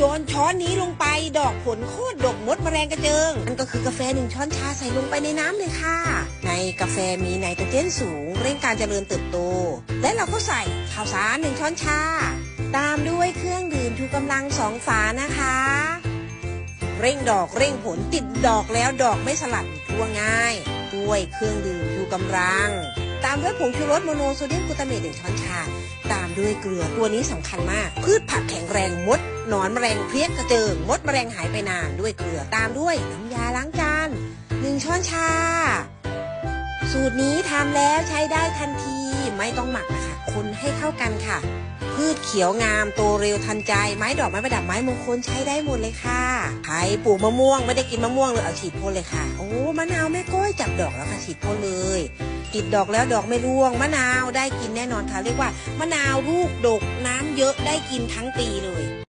โยนช้อนนี้ลงไป ดอกผลโคตรดกมดแมลงกระเจิงนั่นก็คือกาแฟหนึ่งช้อนชาใส่ลงไปในน้ำเลยค่ะ ในกาแฟมีไนโตรเจนสูง เร่งการเจริญเติบโต และเราก็ใส่ข้าวสารหนึ่งช้อนชา ตามด้วยเครื่องดื่มชูกำลังสองฝานะคะ เร่งดอกเร่งผลติดดอกแล้วดอกไม่สลัดทั่วง่ายด้วยเครื่องดื่มชูกำลังตามด้วยผงชูรสโมโนโซเดียมกลูตาเมตหนึ่งช้อนชา ตามด้วยเกลือตัวนี้สำคัญมาก พืชผักแข็งแรงมด หนอนแมลงเพลี้ยกระเจิง มดแมลงหายไปนานด้วยเกลือตามด้วยน้ำยาล้างจานหนึ่งช้อนชา สูตรนี้ทำแล้วใช้ได้ทันทีไม่ต้องหมักนะคะคนให้เข้ากันค่ะ พืชเขียวงามโตเร็วทันใจ ไม้ดอกไม้ประดับไม้มงคลใช้ได้หมดเลยค่ะใครปลูกมะม่วงไม่ได้กินมะม่วงเลยเอาฉีดพ่นเลยค่ะ โอ้มะนาวแม่ก้อยจับดอกแล้วค่ะฉีดพ่นเลยติดดอกแล้วดอกไม่ร่วง มะนาวได้กินแน่นอนค่ะ เรียกว่ามะนาวลูกดกน้ำเยอะได้กินทั้งปีเลย